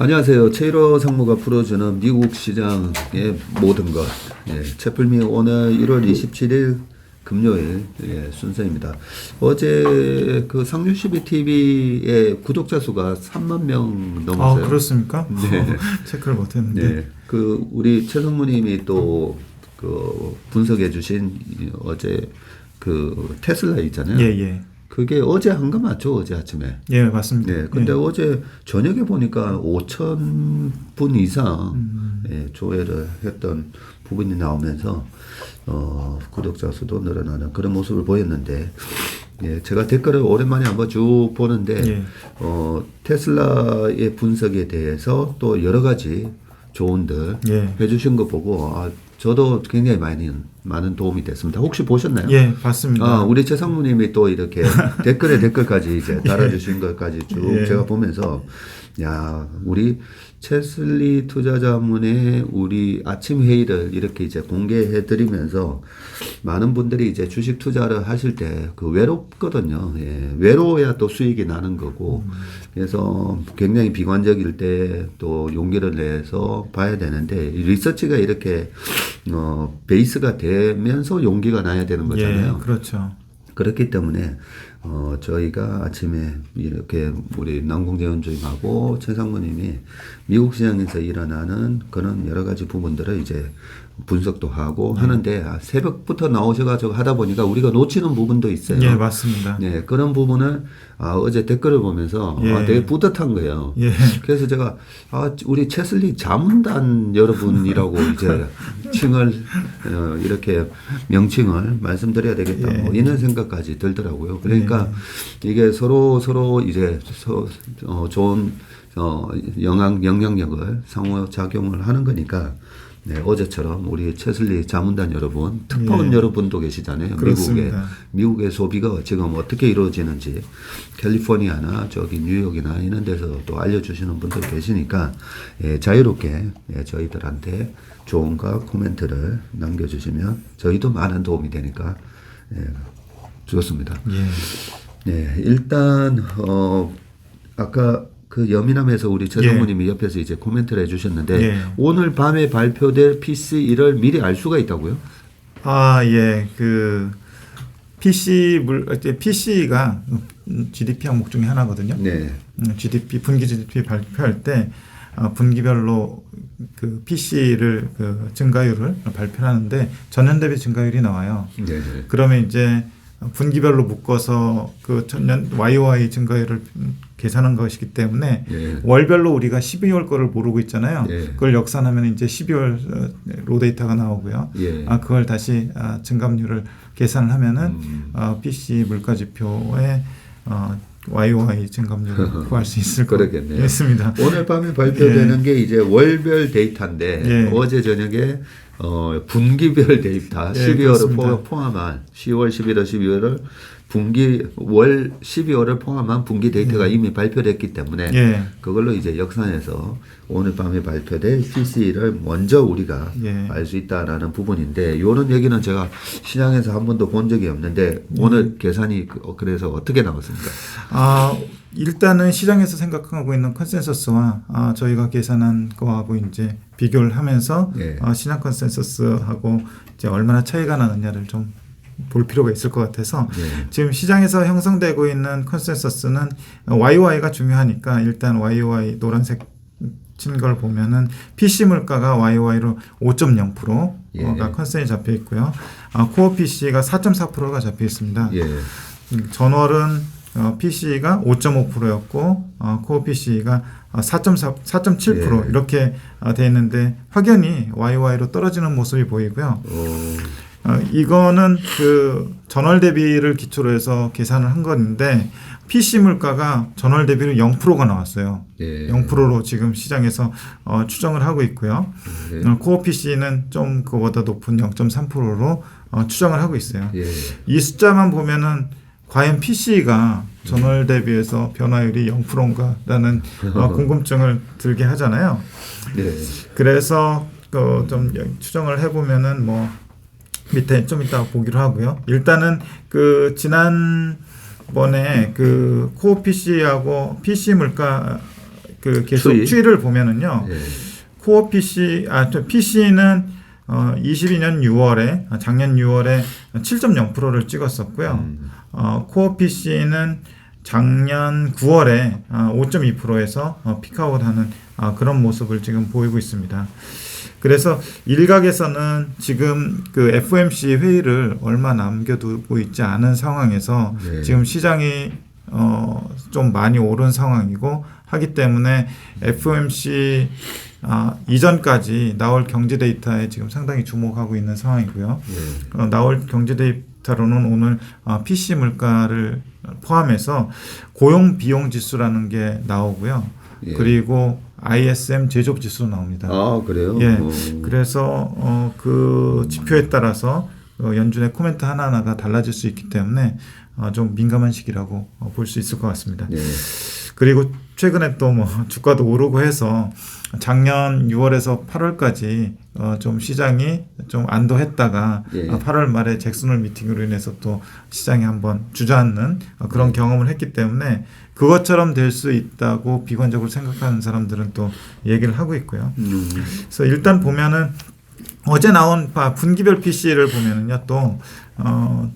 안녕하세요. 최일호 상무가 풀어주는 미국 시장의 모든 것. 예, 채플미 오늘 1월 27일 금요일 예, 순서입니다. 어제 그 상류시비 TV의 구독자 수가 3만 명아 넘었어요. 그렇습니까? 네. 어, 체크를 못했는데. 네. 그 우리 최성무님이 또그 분석해 주신 이 어제 그 테슬라 있잖아요. 예 예. 그게 어제 한 거 맞죠? 어제 아침에. 예. 맞습니다. 네, 근데 예. 어제 저녁에 보니까 5천 분 이상 음. 예, 조회를 했던 부분이 나오면서 어, 구독자 수도 늘어나는 그런 모습을 보였는데 예, 제가 댓글을 오랜만에 한번 쭉 보는데 예. 어, 테슬라의 분석에 대해서 또 여러 가지 조언들 예. 해주신 거 보고 아, 저도 굉장히 많이 많은 도움이 됐습니다. 혹시 보셨나요? 예, 봤습니다. 아, 우리 최상무님이 또 이렇게 댓글에 댓글까지 이제 달아주신 것까지 쭉 예. 제가 보면서 야, 우리 채슬리 투자자문의 우리 아침 회의를 이렇게 이제 공개해 드리면서 많은 분들이 이제 주식 투자를 하실 때 그 외롭거든요. 예. 외로워야 또 수익이 나는 거고. 그래서 굉장히 비관적일 때 또 용기를 내서 봐야 되는데 이 리서치가 이렇게 어 베이스가 되면서 용기가 나야 되는 거잖아요. 예, 그렇죠. 그렇기 때문에 어 저희가 아침에 이렇게 우리 남궁재원 주임하고 최상무님이 미국 시장에서 일어나는 그런 여러 가지 부분들을 이제 분석도 하고 네. 하는데 아, 새벽부터 나오셔가지고 하다 보니까 우리가 놓치는 부분도 있어요. 예, 맞습니다. 네, 그런 부분을 아, 어제 댓글을 보면서 예. 아, 되게 뿌듯한 거예요. 예. 그래서 제가 아, 우리 채슬리 자문단 여러분이라고 이제 칭을 어, 이렇게 명칭을 말씀드려야 되겠다 뭐 예. 이런 생각까지 들더라고요. 그러니까 이게 서로 서로 이제 서, 어, 좋은 어, 영향 영향력을 상호 작용을 하는 거니까. 네, 어제처럼 우리 채슬리 자문단 여러분, 특파원 예. 여러분도 계시잖아요. 그렇습니다. 미국의 소비가 지금 어떻게 이루어지는지 캘리포니아나 저기 뉴욕이나 이런 데서 또 알려주시는 분들 계시니까 예, 자유롭게 예, 저희들한테 조언과 코멘트를 남겨주시면 저희도 많은 도움이 되니까 예, 좋습니다. 예. 네, 일단 어 아까 그 여민함에서 우리 최성무님이 옆에서 이제 코멘트를 해주셨는데 예. 오늘 밤에 발표될 PC1을 미리 알 수가 있다고요? 아, 예. 그 PC 물 이제 PC가 GDP 항목 중에 하나거든요. 네. 음, GDP 분기 GDP 발표할 때 어, 분기별로 그 PC를 그 증가율을 발표하는데 전년 대비 증가율이 나와요. 네. 네. 그러면 이제 분기별로 묶어서 그 전년 YOY 증가율을 계산한 것이기 때문에 예. 월별로 우리가 12월 거를 모르고 있잖아요. 예. 그걸 역산하면 이제 12월 어, 로 데이터가 나오고요. 예. 아 그걸 다시 아, 증감률을 계산을 하면은 음. 어, PC 물가 지표의 어, YOY 증감률을 구할 수 있을 것. 같습니다. 오늘 밤에 발표되는 게 이제 월별 데이터인데 예. 어제 저녁에 어, 분기별 데이터 예, 12월을 그렇습니다. 포, 포함한 10월, 11월, 12월을 분기 월 12월을 포함한 분기 데이터가 이미 발표됐기 때문에 예. 그걸로 이제 역산해서 오늘 밤에 발표될 PC를 먼저 우리가 예. 알수 있다라는 부분인데 이런 얘기는 제가 시장에서 한 번도 본 적이 없는데 오늘 계산이 그- 어, 그래서 어떻게 나왔습니까? 아 일단은 시장에서 생각하고 있는 컨센서스와 아, 저희가 계산한 거하고 이제 비교를 하면서 예. 아, 시장 컨센서스하고 이제 얼마나 차이가 나느냐를 좀 볼 필요가 있을 것 같아서 예. 지금 시장에서 형성되고 있는 컨센서스는 YOY가 중요하니까 일단 YOY 노란색 친 걸 보면은 PC 물가가 YOY로 5.0%가 예. 컨센이 잡혀 있고요. 아, 코어 PC가 4.4%가 잡혀 있습니다. 예. 음, 전월은 어, PC가 5.5%였고 어, 코어 PC가 4.4, 4.7% 예. 이렇게 어, 돼 있는데 확연히 YOY로 떨어지는 모습이 보이고요. 어, 어, 이거는 그 전월 대비를 기초로 해서 계산을 한 건데 PC 물가가 전월 대비로 0%가 나왔어요. 예. 0%로 지금 시장에서 어, 추정을 하고 있고요. 예. 어, 코어 PC는 좀 그보다 높은 0.3%로 어, 추정을 하고 있어요. 예. 이 숫자만 보면은 과연 PC가 전월 대비해서 변화율이 0%인가라는 어, 궁금증을 들게 하잖아요. 네. 그래서 그 좀 추정을 해보면은 뭐 밑에 좀 이따 보기로 하고요. 일단은 그 지난 번에 그 코어 PC하고 PC 물가 그 계속 추이. 추이를 보면은요. 예. 코어 PC 아저 PC는 어 22년 6월에 아, 작년 6월에 7.0%를 찍었었고요. 음. 어 코어 PC는 작년 9월에 아, 5.2%에서 어, 피크아웃하는 아, 그런 모습을 지금 보이고 있습니다. 그래서 일각에서는 지금 그 FOMC 회의를 얼마 남겨두고 있지 않은 상황에서 네. 지금 시장이 어, 좀 많이 오른 상황이고 하기 때문에 FOMC 아, 이전까지 나올 경제 데이터에 지금 상당히 주목하고 있는 상황이고요. 예. 어, 나올 경제 데이터로는 오늘 어, PC 물가를 포함해서 고용 비용 지수라는 게 나오고요. 예. 그리고 ISM 제조업 지수 나옵니다. 아 그래요? 예. 어. 그래서 어, 그 지표에 따라서 어, 연준의 코멘트 하나하나가 달라질 수 있기 때문에 어, 좀 민감한 시기라고 어, 볼수 있을 것 같습니다. 예. 그리고 최근에 또 뭐 주가도 오르고 해서 작년 6월에서 8월까지 어, 좀 시장이 좀 안도했다가 예. 어, 8월 말에 잭슨홀 미팅으로 인해서 또 시장이 한번 주저앉는 어, 그런 네. 경험을 했기 때문에 그것처럼 될 수 있다고 비관적으로 생각하는 사람들은 또 얘기를 하고 있고요. 음. 그래서 일단 보면은 어제 나온 바- 분기별 PC를 보면은요 또 어,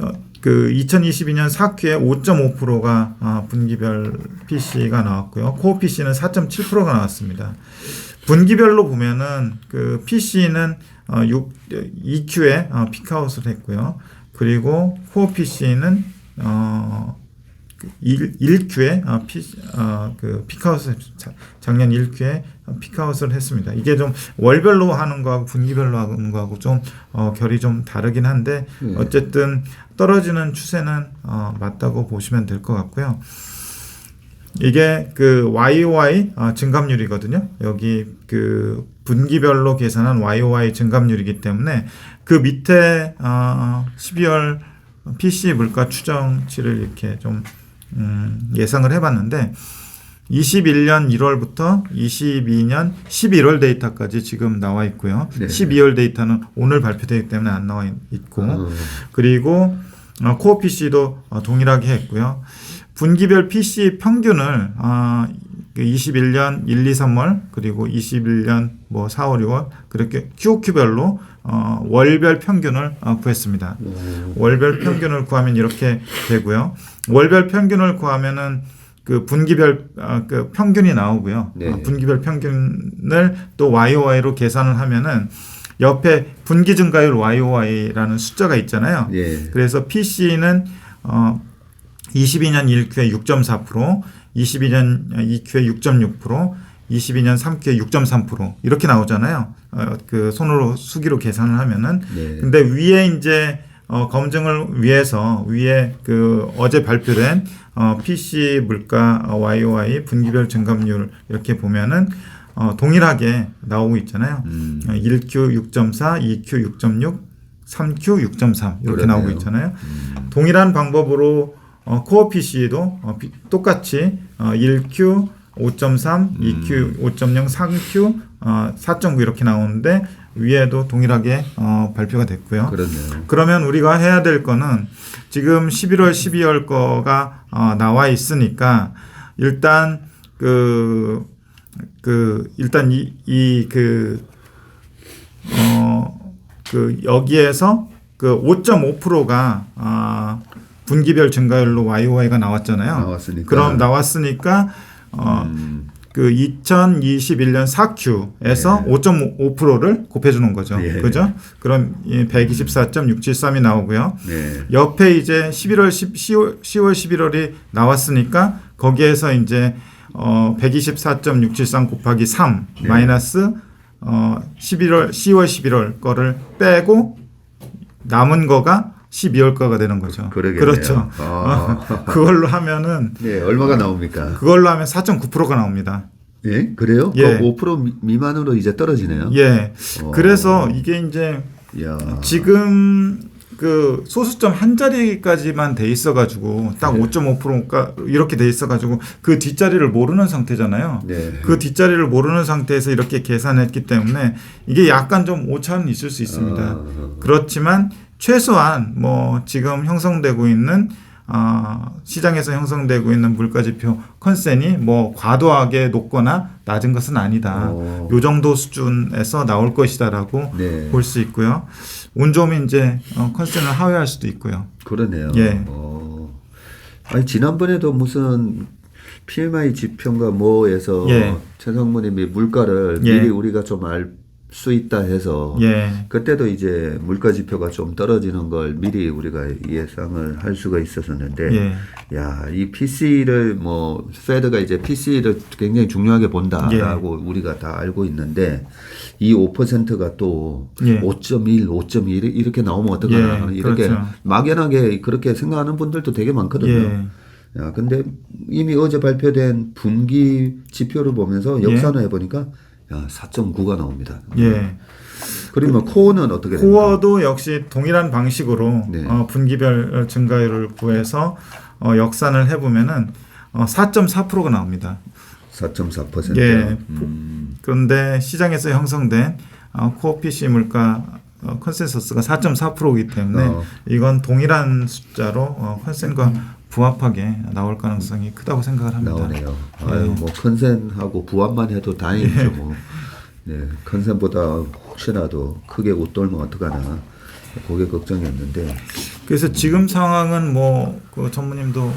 어, 그 2022년 4Q에 5.5%가 어, 분기별 PC가 나왔고요. 코어 PC는 4.7%가 나왔습니다. 분기별로 보면은 그 PC는 어, 6, 2Q에 어, 피크아웃을 했고요. 그리고 코어 PC는 어, 1, 1Q에 어, 피, 어, 그 피크아웃을 자- 작년 1Q에 피크아웃을 했습니다. 이게 좀 월별로 하는 거하고 분기별로 하는 거하고 좀 어, 결이 좀 다르긴 한데 예. 어쨌든 떨어지는 추세는 어, 맞다고 보시면 될 것 같고요. 이게 그 YOY 어, 증감률이거든요. 여기 그 분기별로 계산한 YOY 증감률이기 때문에 그 밑에 어, 12월 PC 물가 추정치를 이렇게 좀 음, 예상을 해봤는데 21년 1월부터 22년 11월 데이터까지 지금 나와 있고요. 네. 12월 데이터는 오늘 발표되기 때문에 안 나와 있- 있고 어. 그리고 어, 코어 PC도 어, 동일하게 했고요. 분기별 PC 평균을 어, 그 21년 1, 2, 3월 그리고 21년 뭐 4월, 6월 그렇게 QQ별로 어, 월별 평균을 어, 구했습니다. 어. 월별 평균을 구하면 이렇게 되고요. 월별 평균을 구하면은 그 분기별 아, 그 평균이 나오고요. 네. 아, 분기별 평균을 또 YOY로 계산을 하면은 옆에 분기 증가율 YOY라는 숫자가 있잖아요. 예. 그래서 PC는 어 22년 1Q에 6.4%, 22년 2Q에 6.6%, 22년 3Q에 6.3% 이렇게 나오잖아요. 어, 그 손으로 수기로 계산을 하면은 네. 근데 위에 이제 어, 검증을 위해서 위에 그 어제 발표된 어, PC 물가 어, YOY 분기별 증감률 이렇게 보면은 어, 동일하게 나오고 있잖아요. 음. 어, 1Q 6.4, 2Q 6.6, 3Q 6.3 이렇게 그러네요. 나오고 있잖아요. 동일한 방법으로 어, 코어 PC도 어, 비- 똑같이 어, 1Q 5.3, 2Q 5.0, 3Q 어, 4.9 이렇게 나오는데 위에도 동일하게 어, 발표가 됐고요. 그렇네요. 그러면 우리가 해야 될 거는 지금 11월, 12월 거가 어, 나와 있으니까 일단 그, 그, 일단 이, 이 그, 어, 그 여기에서 그 5.5%가 아, 분기별 증가율로 YOY가 나왔잖아요. 나왔으니까. 그럼 나왔으니까 어, 음. 그 2021년 4Q에서 5.5%를 곱해주는 거죠. 예. 그죠? 그럼 124.673이 나오고요. 네. 옆에 이제 11월 10, 10월 10월 11월이 나왔으니까 거기에서 이제 어 124.673 곱하기 3 네. 마이너스 어 11월 10월 11월 거를 빼고 남은 거가 12월 거가 되는 거죠. 그러겠네요. 그렇죠. 아. 그걸로 하면은 네, 얼마가 나옵니까? 그걸로 하면 4.9%가 나옵니다. 예, 그래요? 예. 그5% 미- 미만으로 이제 떨어지네요. 예. 어. 그래서 이게 이제 야. 지금 그 소수점 한 자리까지만 돼 있어가지고 딱 네. 5.5%가 이렇게 돼 있어가지고 그 뒷자리를 모르는 상태잖아요. 네. 그 뒷자리를 모르는 상태에서 이렇게 계산했기 때문에 이게 약간 좀 오차는 있을 수 있습니다. 아. 그렇지만 최소한 뭐 지금 형성되고 있는 아, 시장에서 형성되고 있는 물가 지표 컨센이 뭐 과도하게 높거나 낮은 것은 아니다. 어. 요 정도 수준에서 나올 것이다라고 네. 볼수 있고요. 운 좋으면 이제 어, 컨센을 하회할 수도 있고요. 그러네요. 예. 어. 아니 지난번에도 무슨 PMI 지표인가 뭐에서 예. 최상무님이 물가를 예. 미리 우리가 좀 알 수 있다 해서 예. 그때도 이제 물가 지표가 좀 떨어지는 걸 미리 우리가 예상을 할 수가 있었었는데 예. 야, 이 PC를 뭐 페드가 이제 PC를 굉장히 중요하게 본다라고 예. 우리가 다 알고 있는데 이 5%가 또 예. 5.1, 5.1 이렇게 나오면 어떡하나 예, 이렇게 그렇죠. 막연하게 그렇게 생각하는 분들도 되게 많거든요. 예. 야, 근데 이미 어제 발표된 분기 지표를 보면서 예. 역산을 해보니까 야, 4.9가 나옵니다. 예. 그러면 코어는 어떻게 됩니까? 코어도 역시 동일한 방식으로 네. 어, 분기별 증가율을 구해서 어, 역산을 해보면은 어, 4.4%가 나옵니다. 4.4%. 예. 음, 그런데 시장에서 형성된 어, 코어 PC 물가 어, 컨센서스가 4.4%이기 때문에 어. 이건 동일한 숫자로 어, 컨센과 부합하게 나올 가능성이 크다고 생각을 합니다. 나오네요. 아유, 뭐 컨센하고 부합만 해도 다행이죠. 예. 뭐. 네, 컨센보다 혹시라도 크게 웃돌면 어떡하나 그게 걱정이었는데 그래서 지금 상황은 뭐 그 전무님도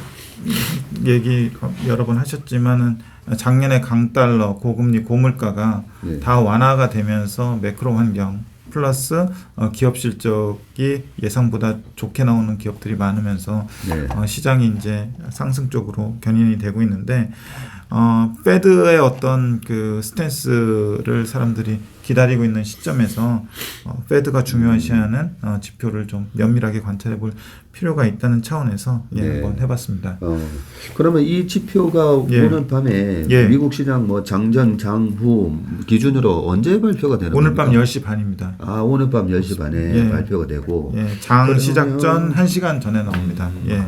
얘기 여러 번 하셨지만은 작년에 강달러 고금리 고물가가 네. 다 완화가 되면서 매크로 환경 플러스 어, 기업 실적이 예상보다 좋게 나오는 기업들이 많으면서 네. 어, 시장이 이제 상승 쪽으로 견인이 되고 있는데 어, 페드의 어떤 그 스탠스를 사람들이 기다리고 있는 시점에서 어, 페드가 중요시하는 어, 지표를 좀 면밀하게 관찰해 볼 필요가 있다는 차원에서 예, 네. 한번 해봤습니다. 어, 그러면 이 지표가 예. 오늘 밤에 예. 미국 시장 뭐 장전 장후 기준으로 언제 발표가 되는 오늘 밤 겁니까? 10시 반입니다. 아 오늘 밤 10시 반에 예. 발표가 되고 예, 장 시작 전 1시간 전에 나옵니다. 음. 예.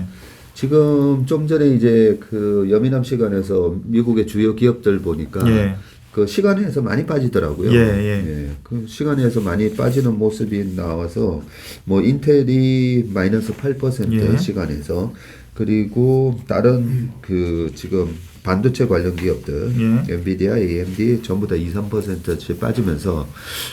지금 좀 전에 이제 그 여민함 시간에서 미국의 주요 기업들 보니까 예. 그 시간에서 많이 빠지더라고요. 예, 예. 그 시간에서 많이 빠지는 모습이 나와서 뭐 인텔이 마이너스 8% 예. 시간에서 그리고 다른 그 지금 반도체 관련 기업들 예. 엔비디아, AMD 전부 다 2, 3%씩 빠지면서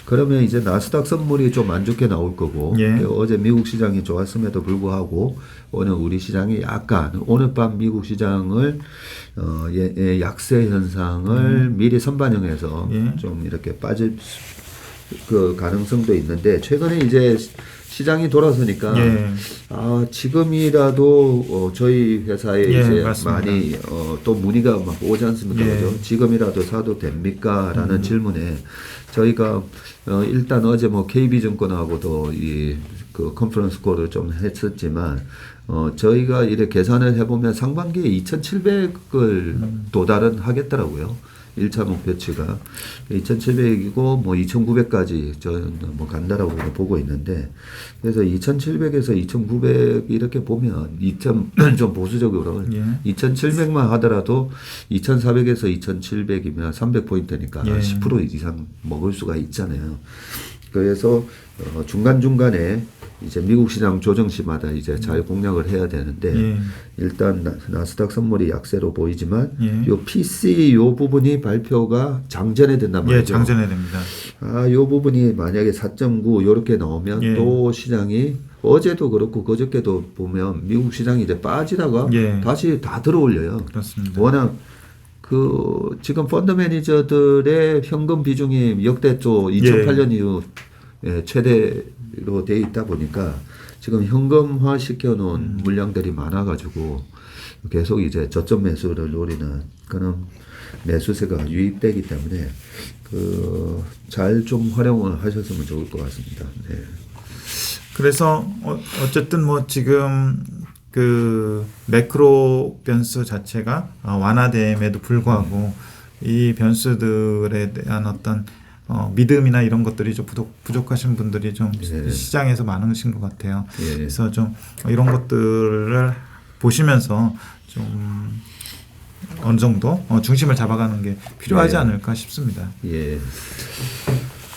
그러면 이제 나스닥 선물이 좀 안 좋게 나올 거고 예. 어제 미국 시장이 좋았음에도 불구하고 오늘 우리 시장이 약간 오늘 밤 미국 시장을 어, 예, 예, 약세 현상을 미리 선반영해서 예. 좀 이렇게 빠질 수- 그 가능성도 있는데 최근에 이제 시- 시장이 돌아서니까 예. 아 지금이라도 어, 저희 회사에 예, 이제 맞습니다. 많이 어, 또 문의가 막 오지 않습니까 예. 그죠? 지금이라도 사도 됩니까?라는 음. 질문에 저희가 어, 일단 어제 뭐 KB증권하고도 이 그 컨퍼런스 콜을 좀 했었지만 어, 저희가 이렇게 계산을 해보면 상반기에 2,700을 음. 도달은 하겠더라고요. 1차 목표치가 2,700이고 뭐 2,900까지 저는 뭐 간다라고 보고 있는데 그래서 2,700에서 2,900 이렇게 보면 2점 좀 보수적으로 예. 2,700만 하더라도 2,400에서 2,700이면 300 포인트니까 예. 10% 이상 먹을 수가 있잖아요. 그래서 어, 중간 중간에 이제 미국 시장 조정 시마다 이제 잘 공략을 해야 되는데 예. 일단 나- 나스닥 선물이 약세로 보이지만 예. 요 PC 요 부분이 발표가 장전에 된단 말이죠. 예, 장전해야 됩니다. 아, 요 부분이 만약에 4.9 요렇게 나오면 예. 또 시장이 어제도 그렇고 그저께도 보면 미국 시장이 이제 빠지다가 예. 다시 다 들어올려요. 그렇습니다. 워낙 그 지금 펀드 매니저들의 현금 비중이 역대초 2008년 이후 예, 최대로 돼 있다 보니까 지금 현금화 시켜 놓은 음. 물량들이 많아 가지고 계속 이제 저점 매수를 노리는 그런 매수세가 유입되기 때문에 그 잘 좀 활용을 하셨으면 좋을 것 같습니다. 네. 그래서 어, 어쨌든 뭐 지금 그 매크로 변수 자체가 어, 완화됨에도 불구하고 이 변수들에 대한 어떤 어, 믿음이나 이런 것들이 좀 부족, 부족하신 분들이 좀 네. 시장에서 많으신 것 같아요. 예. 그래서 좀 이런 것들을 보시면서 좀 어느 정도 어, 중심을 잡아가는 게 필요하지 네. 않을까 싶습니다. 예.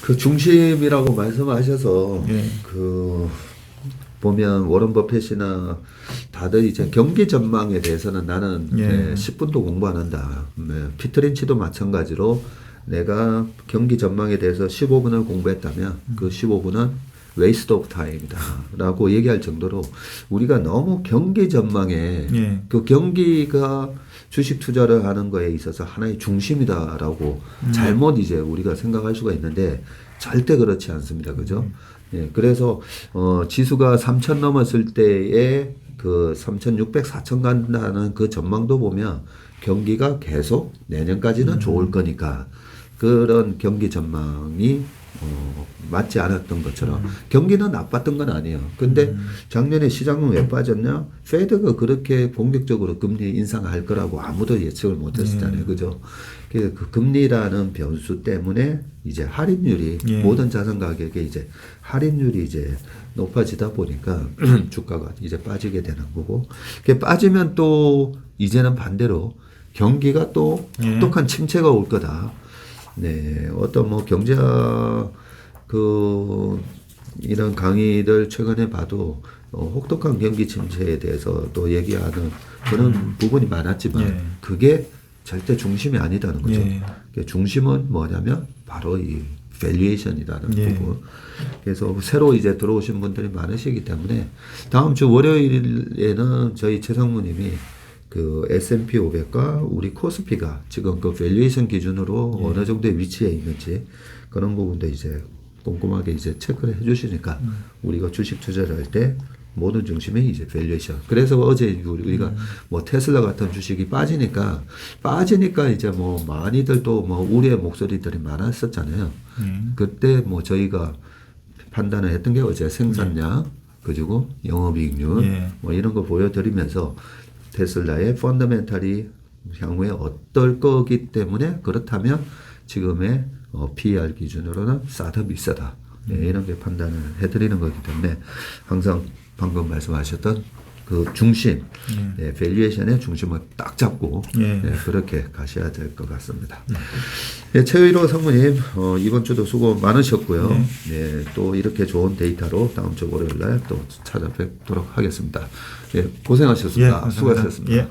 그 중심이라고 말씀하셔서 예. 그 보면 워런 버핏이나 다 다들 이제 경기 전망에 대해서는 나는 예. 예, 10분도 공부 안 한다. 네, 피트린치도 마찬가지로 내가 경기 전망에 대해서 15분을 공부했다면 그 15분은 웨이스트 오브 타임이다 라고 얘기할 정도로 우리가 너무 경기 전망에 예. 그 경기가 주식 투자를 하는 거에 있어서 하나의 중심이다라고 잘못 이제 우리가 생각할 수가 있는데 절대 그렇지 않습니다. 그죠? 예. 그래서 어 지수가 3천 넘었을 때에 그 3,600, 4천 간다는 그 전망도 보면 경기가 계속 내년까지는 좋을 거니까 그런 경기 전망이 어, 맞지 않았던 것처럼 경기는 나빴던 건 아니에요. 근데 작년에 시장은 왜 빠졌냐? 페드가 그렇게 공격적으로 금리 인상할 거라고 아무도 예측을 못 했었잖아요. 그죠? 그, 그 금리라는 변수 때문에 이제 할인율이 예. 모든 자산 가격에 이제 할인율이 이제 높아지다 보니까 주가가 이제 빠지게 되는 거고 그게 빠지면 또 이제는 반대로 경기가 또 예. 혹독한 침체가 올 거다. 네, 어떤 뭐 경제학 그 이런 강의들 최근에 봐도 어, 혹독한 경기 침체에 대해서 또 얘기하는 그런 부분이 많았지만 예. 그게 절대 중심이 아니다는 거죠. 예. 그 중심은 뭐냐면 바로 이 밸류에이션이라는 예. 부분. 그래서 새로 이제 들어오신 분들이 많으시기 때문에 다음 주 월요일에는 저희 최상무님이 그 S&P 500과 우리 코스피가 지금 그 밸류에이션 기준으로 예. 어느 정도의 위치에 있는지 그런 부분도 이제 꼼꼼하게 이제 체크를 해주시니까 음. 우리가 주식 투자를 할 때 모든 중심이 이제 밸류에이션. 그래서 어제 우리가 음. 뭐 테슬라 같은 주식이 빠지니까 빠지니까 이제 뭐 많이들 또 뭐 우려의 목소리들이 많았었잖아요. 예. 그때 뭐 저희가 판단을 했던 게 어제 생산량 그리고 영업이익률 예. 뭐 이런 거 보여드리면서 테슬라의 펀더멘탈이 향후에 어떨 거기 때문에 그렇다면 지금의 어, PER 기준으로는 싸다 비싸다. 네, 이런 게 판단을 해드리는 거기 때문에 항상 방금 말씀하셨던 그 중심, 네, 밸류에이션의 중심을 딱 잡고 예. 네, 그렇게 가셔야 될 것 같습니다. 네, 최의로 상무님 어, 이번 주도 수고 많으셨고요. 네, 또 이렇게 좋은 데이터로 다음 주 월요일 날 또 찾아뵙도록 하겠습니다. 예, 고생하셨습니다. 예. 수고하셨습니다. 예.